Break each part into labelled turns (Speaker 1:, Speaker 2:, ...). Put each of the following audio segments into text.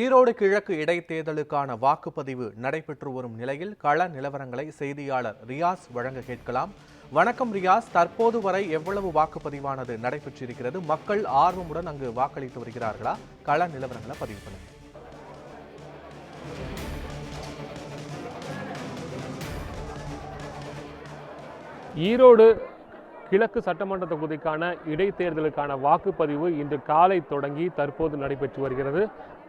Speaker 1: ஈரோடு கிழக்கு இடைத்தேர்தலுக்கான வாக்குப்பதிவு நடைபெற்று வரும் நிலையில் கள நிலவரங்களை செய்தியாளர் ரியாஸ் வழங்க கேட்கலாம். வணக்கம் ரியாஸ். தற்போது வரை எவ்வளவு வாக்குப்பதிவானது நடைபெற்றிருக்கிறது? மக்கள் ஆர்வமுடன் அங்கு வாக்களித்து வருகிறார்களா? கள நிலவரங்களை பதிவு பண்ணுங்க.
Speaker 2: ஈரோடு கிழக்கு சட்டமன்ற தொகுதிக்கான இடைத்தேர்தலுக்கான வாக்குப்பதிவு இன்று காலை தொடங்கி தற்போது நடைபெற்று வருகிறது.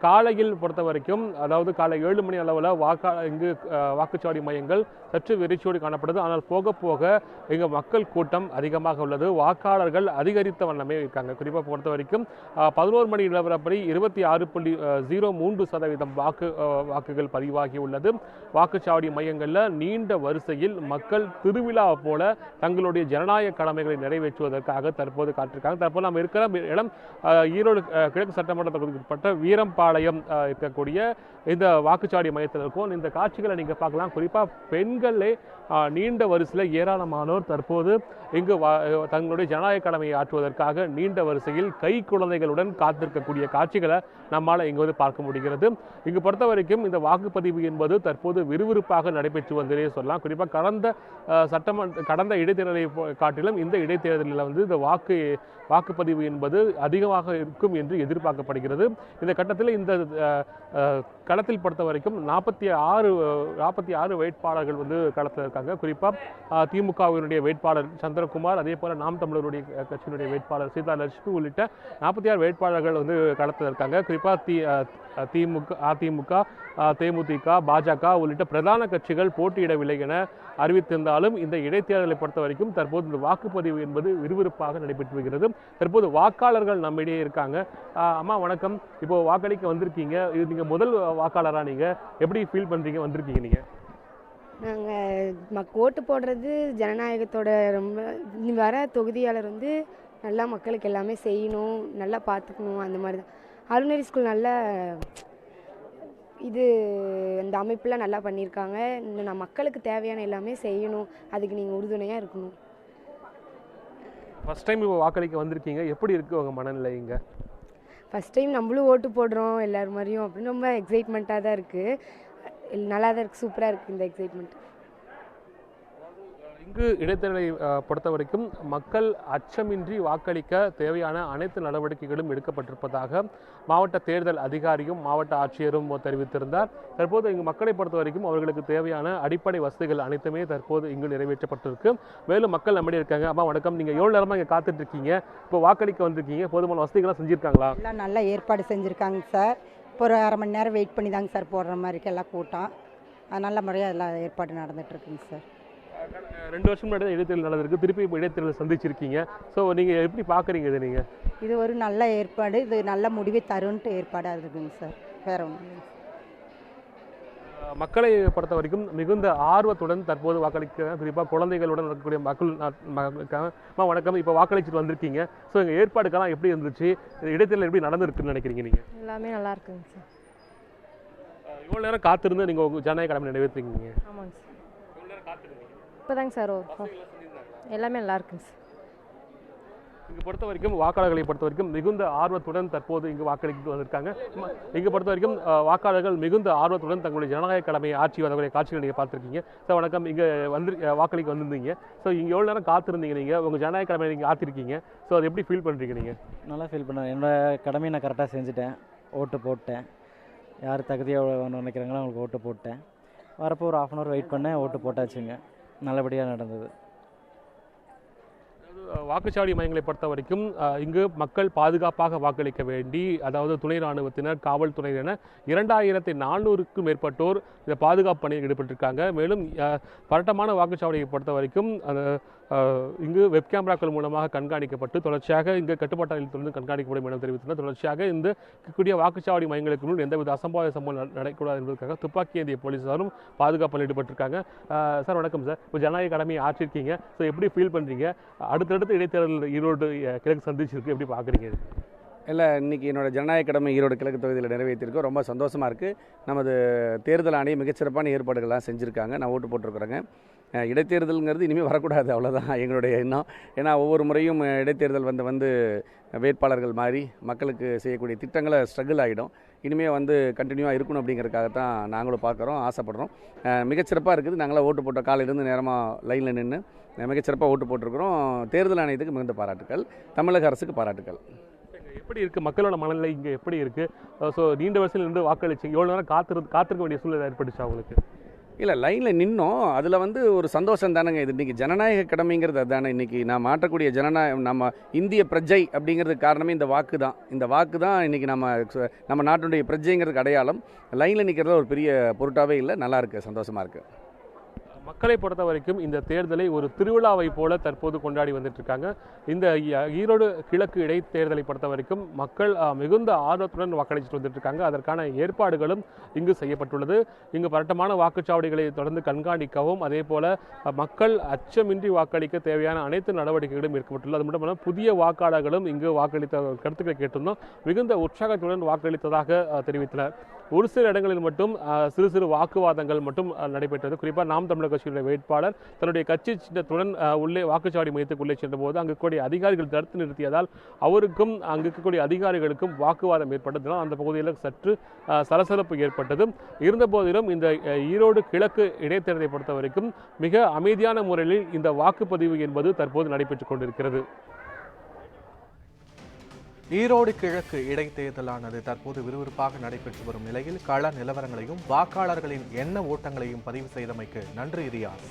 Speaker 2: காலையில் பொறுத்த வரைக்கும் அதாவது காலை ஏழு மணி அளவில் வாக்கா இங்கு வாக்குச்சாவடி மையங்கள் சற்று வெறிச்சோடு காணப்படுது. ஆனால் போக போக இங்கு மக்கள் கூட்டம் அதிகமாக உள்ளது. வாக்காளர்கள் அதிகரித்த வண்ணமே இருக்காங்க. குறிப்பாக பொறுத்த வரைக்கும் பதினோரு மணி நிலவரப்படி இருபத்தி ஆறு புள்ளி ஜீரோ மூன்று சதவீதம் வாக்கு வாக்குகள் பதிவாகி உள்ளது. வாக்குச்சாவடி மையங்களில் நீண்ட வரிசையில் மக்கள் திருவிழா போல தங்களுடைய ஜனநாயக கடமைகளை நிறைவேற்றுவதற்காக தற்போது காட்டிருக்காங்க தற்போது நம்ம இருக்கிற இடம் ஈரோடு கிழக்கு சட்டமன்ற தொகுதிக்கு உட்பட்ட வீரம்பாளையம் இருக்கக்கூடிய இந்த வாக்குச்சாவடி மையத்தில் இருக்கும். இந்த காட்சிகளை நீங்கள் பார்க்கலாம். குறிப்பாக பெண்களே நீண்ட வரிசையில் ஏராளமானோர் தற்போது இங்கு தங்களுடைய ஜனநாயக கடமையை ஆற்றுவதற்காக நீண்ட வரிசையில் கை குழந்தைகளுடன் காத்திருக்கக்கூடிய காட்சிகளை நம்மால் இங்கு வந்து பார்க்க முடிகிறது. இங்கு பொறுத்த வரைக்கும் இந்த வாக்குப்பதிவு என்பது தற்போது விறுவிறுப்பாக நடைபெற்று வந்ததே சொல்லலாம். குறிப்பாக கடந்த சட்டமன்ற கடந்த இடைத்தேர்தலை காட்டிலும் காட்டிலும் இந்த இடைத்தேர்தலில் வந்து இந்த வாக்கு வாக்குப்பதிவு என்பது அதிகமாக இருக்கும் என்று எதிர்பார்க்கப்படுகிறது. இந்த கட்டத்தில் இந்த களத்தில் பொறுத்த வரைக்கும் நாற்பத்தி ஆறு நாற்பத்தி ஆறு வேட்பாளர்கள் வந்து களத்தில் இருக்காங்க. குறிப்பாக திமுகவினுடைய வேட்பாளர் சந்திரகுமார் அதே போல் நாம் தமிழருடைய கட்சியினுடைய வேட்பாளர் சீதா லட்சுமி உள்ளிட்ட நாற்பத்தி ஆறு வேட்பாளர்கள் வந்து களத்தில் இருக்காங்க. குறிப்பாக தி திமுக அதிமுக தேமுதிக பாஜக உள்ளிட்ட பிரதான கட்சிகள் போட்டியிடவில்லை என அறிவித்திருந்தாலும் இந்த இடைத்தேர்தலை பொறுத்த வரைக்கும் தற்போது இந்த வாக்குப்பதிவு என்பது விறுவிறுப்பாக நடைபெற்று வருகிறது. தற்போது வாக்காளர்கள் நம்மிடையே இருக்காங்க. அம்மா வணக்கம். இப்போ வாக்களிக்க வந்திருக்கீங்க. இது நீங்க முதல் வாக்காளரா நீங்க? எப்படி ஃபீல் பண்றீங்க? வந்திருக்கீங்க நீங்க?
Speaker 3: நாங்கள் மக் ஓட்டு போடுறது ஜனநாயகத்தோட ரொம்ப வர தொகுதியாளர் வந்து நல்லா மக்களுக்கு எல்லாமே செய்யணும் நல்லா பார்த்துக்கணும் அந்த மாதிரி தான். அருணரி ஸ்கூல் நல்ல இது இந்த அமைப்பெலாம் நல்லா பண்ணியிருக்காங்க. இன்னும் நான் மக்களுக்கு தேவையான எல்லாமே செய்யணும். அதுக்கு நீங்கள் உறுதுணையாக இருக்கணும்.
Speaker 2: ஃபர்ஸ்ட் டைம் இப்போ வாக்களிக்க வந்திருக்கீங்க. எப்படி இருக்குது உங்கள் மனநிலை இங்கே?
Speaker 3: ஃபஸ்ட் டைம் நம்மளும் ஓட்டு போடுறோம் எல்லார் மாதிரியும். அப்படின்னு ரொம்ப எக்ஸைட்மெண்ட்டாக தான் இருக்குது நல்லா தான் இருக்குது சூப்பராக இருக்குது இந்த எக்ஸைட்மெண்ட்
Speaker 2: இங்கு இடைத்தேர்தலை பொறுத்த வரைக்கும் மக்கள் அச்சமின்றி வாக்களிக்க தேவையான அனைத்து நடவடிக்கைகளும் எடுக்கப்பட்டிருப்பதாக மாவட்ட தேர்தல் அதிகாரியும் மாவட்ட ஆட்சியரும் தெரிவித்திருந்தார். தற்போது இங்கு மக்களை பொறுத்த வரைக்கும் அவர்களுக்கு தேவையான அடிப்படை வசதிகள் அனைத்துமே தற்போது இங்கு நிறைவேற்றப்பட்டிருக்கு. மேலும் மக்கள் நம்மளே இருக்காங்க. அம்மா வணக்கம். நீங்கள் எவ்வளோ நேரமாக இங்கே காத்துட்டு இருக்கீங்க இப்போ வாக்களிக்க வந்திருக்கீங்க. போதுமான வசதிகள்லாம் செஞ்சுருக்காங்களா?
Speaker 4: எல்லாம் நல்லா ஏற்பாடு செஞ்சுருக்காங்க சார். இப்போ ஒரு அரை மணி நேரம் வெயிட் பண்ணி தாங்க சார் போடுற மாதிரி இருக்கு. எல்லாம் கூட்டம். நல்ல முறையாக எல்லாம் ஏற்பாடு நடந்துட்டுருக்குங்க சார்.
Speaker 2: ரெண்டு வருஷம் முன்னாடி தான் இடைத்தேர்தல் நடந்திருக்கு. திருப்பி இப்போ இடைத்தேர்தல் சந்திச்சிருக்கீங்க. ஸோ நீங்க எப்படி பாக்குறீங்க இதை நீங்க?
Speaker 4: இது ஒரு நல்ல ஏற்பாடு. இது நல்ல முடிவை தருன்ட்டு ஏற்பாடாக இருக்குங்க சார். வேற ஒன்றும்
Speaker 2: மக்களை பொறுத்த வரைக்கும் மிகுந்த ஆர்வத்துடன் தற்போது வாக்களிக்க குறிப்பாக குழந்தைகளுடன் இருக்கக்கூடிய மக்கள் மக்களுக்காக வணக்கம். இப்போ வாக்களிச்சுட்டு வந்திருக்கீங்க. ஸோ எங்கள் ஏற்பாடுக்கெல்லாம் எப்படி இருந்துச்சு? இந்த இடைத்தேர்தல் எப்படி நடந்திருக்குன்னு நினைக்கிறீங்க நீங்கள்
Speaker 5: எல்லாமே நல்லா இருக்குங்க சார்.
Speaker 2: இவ்வளோ நேரம் காத்திருந்து நீங்கள் உங்கள் ஜனநாயக கடமை நிறைவேற்றிருக்கீங்க.
Speaker 5: ஆமாங்க சார். இப்போதாங்க சார் எல்லாமே நல்லா இருக்குங்க சார்.
Speaker 2: இங்கே பொறுத்த வரைக்கும் வாக்காளர்களை பொறுத்த வரைக்கும் மிகுந்த ஆர்வத்துடன் தற்போது இங்கு வாக்களித்து வந்திருக்காங்க. இங்கே பொறுத்த வரைக்கும் வாக்காளர்கள் மிகுந்த ஆர்வத்துடன் தங்களுடைய ஜனநாயக கடமையை ஆட்சி வரக்கூடிய காட்சிகள் நீங்கள் பார்த்துருக்கீங்க. சார் வணக்கம். இங்கே வந்து வாக்களிக்க வந்திருந்தீங்க. ஸோ இங்கே எவ்வளோ நேரம் காத்திருந்தீங்க நீங்கள் உங்கள் ஜனநாயக கடமையை நீங்கள் ஆற்றிருக்கீங்க. ஸோ அதை எப்படி ஃபீல் பண்ணுறீங்க நீங்கள்
Speaker 6: நல்லா ஃபீல் பண்ணேன். என்னோட கடமையை நான் கரெக்டாக செஞ்சுட்டேன். ஓட்டு போட்டேன். யார் தகுதியாக நினைக்கிறாங்களோ அவங்களுக்கு ஓட்டு போட்டேன். வரப்போ ஒரு ஆஃப் அன் ஹவர் வெயிட் பண்ணேன். ஓட்டு போட்டாச்சுங்க. நல்லபடியாக நடந்தது.
Speaker 2: அஹ் வாக்குச்சாவடி மையங்களை பொறுத்த வரைக்கும் அஹ், இங்கு மக்கள் பாதுகாப்பாக வாக்களிக்க வேண்டி அதாவது துணை ராணுவத்தினர் காவல்துறையினர் என இரண்டாயிரத்தி நானூறுக்கும் மேற்பட்டோர் இந்த பாதுகாப்பு பணியில் ஈடுபட்டிருக்காங்க. மேலும் அஹ், பரட்டமான வாக்குச்சாவடியை பொறுத்த வரைக்கும் அஹ், இங்கு வெப் கேமராக்கள் மூலமாக கண்காணிக்கப்பட்டு தொடர்ச்சியாக இங்கு கட்டுப்பாட்டில் தொடர்ந்து கண்காணிக்கப்படும் என தெரிவித்தனர் தொடர்ச்சியாக இந்த இருக்கக்கூடிய வாக்குச்சாவடி மையங்களுக்கு முன் எந்தவித அசம்பாவித சம்பவம் நடக்கூடாது என்பதற்காக துப்பாக்கி ஏந்திய போலீஸாரும் பாதுகாப்பில் ஈடுபட்டிருக்காங்க. சார் வணக்கம் சார். இப்போ ஜனநாயக கடமையை ஆற்றிருக்கீங்க. ஸோ எப்படி ஃபீல் பண்ணுறீங்க அடுத்தடுத்து இடைத்தேர்தல் ஈரோடு கிழக்கு சந்திச்சிருக்கு. எப்படி பார்க்குறீங்க
Speaker 7: இல்லை இன்னைக்கு என்னோடய ஜனநாயக கடமை ஈரோடு கிழக்கு தொகுதியில் நிறைவேற்றிருக்கோம். ரொம்ப சந்தோஷமாக இருக்குது நமது தேர்தல் ஆணையம் மிகச்சிறப்பான ஏற்பாடுகள்லாம் செஞ்சுருக்காங்க. நான் ஓட்டு போட்டிருக்கிறேங்க. இடைத்தேர்தலுங்கிறது இனிமேல் வரக்கூடாது. அவ்வளோதான் எங்களுடைய எண்ணம். ஏன்னா ஒவ்வொரு முறையும் இடைத்தேர்தல் வந்து வந்து வேட்பாளர்கள் மாறி மக்களுக்கு செய்யக்கூடிய திட்டங்களை ஸ்ட்ரகிள் ஆகிடும் இனிமேல் வந்து கண்டினியூவாக இருக்கணும் அப்படிங்கிறதுக்காகத்தான் நாங்களும் பார்க்குறோம் ஆசைப்படுறோம். மிகச்சிறப்பாக இருக்குது. நாங்களாம் ஓட்டு போட்ட காலையிலேருந்து நேரமாக லைனில் நின்று மிகச்சிறப்பாக ஓட்டு போட்டிருக்கிறோம். தேர்தல் ஆணையத்துக்கு மிகுந்த பாராட்டுக்கள். தமிழக அரசுக்கு பாராட்டுக்கள்.
Speaker 2: எப்படி இருக்குது மக்களோட மனநிலை இங்கே எப்படி இருக்குது ஸோ நீண்ட வரிசையில் நின்று வாக்களிச்சிங்க. எவ்வளோ நேரம் காத்திரு காத்திருக்க வேண்டிய சூழ்நிலை ஏற்பட்டுச்சு அவங்களுக்கு
Speaker 7: இல்லை லைனில் நின்னோம். அதில் வந்து ஒரு சந்தோஷம் தானேங்க. இது இன்றைக்கி ஜனநாயக கடமைங்கிறது அதுதானே இன்றைக்கி நான் மாற்றக்கூடிய ஜனநாயகம் நம்ம இந்திய பிரஜை அப்படிங்கிறதுக்கு காரணமே இந்த வாக்கு தான் இந்த வாக்கு தான் இன்றைக்கி நம்ம நம்ம நாட்டினுடைய பிரஜைங்கிறதுக்கு அடையாளம். லைனில் நிற்கிறதுல ஒரு பெரிய பொருட்டாகவே இல்லை. நல்லாயிருக்கு சந்தோஷமாக இருக்குது
Speaker 2: மக்களை பொறுத்த வரைக்கும் இந்த தேர்தலை ஒரு திருவிழாவை போல தற்போது கொண்டாடி வந்துட்டு இருக்காங்க இந்த ஈரோடு கிழக்கு இடைத்தேர்தலை பொறுத்த வரைக்கும் மக்கள் மிகுந்த ஆர்வத்துடன் வாக்களிச்சுட்டு வந்துட்டு இருக்காங்க அதற்கான ஏற்பாடுகளும் இங்கு செய்யப்பட்டுள்ளது. இங்கு பரட்டமான வாக்குச்சாவடிகளை தொடர்ந்து கண்காணிக்கவும் அதே போல மக்கள் அச்சமின்றி வாக்களிக்க தேவையான அனைத்து நடவடிக்கைகளும் எடுக்கப்பட்டுள்ளது அது மட்டுமல்ல புதிய வாக்காளர்களும் இங்கு வாக்களித்த கருத்துக்களை கேட்டிருந்தோம். மிகுந்த உற்சாகத்துடன் வாக்களித்ததாக தெரிவித்தனர். ஒரு சில இடங்களில் மட்டும் சிறு சிறு வாக்குவாதங்கள் மட்டும் நடைபெற்றது. குறிப்பாக நாம் தமிழர் கட்சியுடைய வேட்பாளர் தன்னுடைய கட்சி சின்னத்துடன் உள்ளே வாக்குச்சாவடி மையத்துக்குள்ளே சென்றபோது அங்கு கூடிய அதிகாரிகள் தடுத்து நிறுத்தியதால் அவருக்கும் அங்கு இருக்கக்கூடிய அதிகாரிகளுக்கும் வாக்குவாதம் ஏற்பட்டதனால் அந்த பகுதியில் சற்று சலசலப்பு ஏற்பட்டது. இருந்தபோதிலும் இந்த ஈரோடு கிழக்கு இடைத்தேர்தலை பொறுத்த வரைக்கும் மிக அமைதியான முறையில் இந்த வாக்குப்பதிவு என்பது தற்போது நடைபெற்றுக் கொண்டிருக்கிறது.
Speaker 1: ஈரோடு கிழக்கு இடைத்தேர்தலானது தற்போது விறுவிறுப்பாக நடைபெற்று வரும் நிலையில் கள நிலவரங்களையும் வாக்காளர்களின் எண்ண ஓட்டங்களையும் பதிவு செய்தமைக்கு நன்றி ரியாஸ்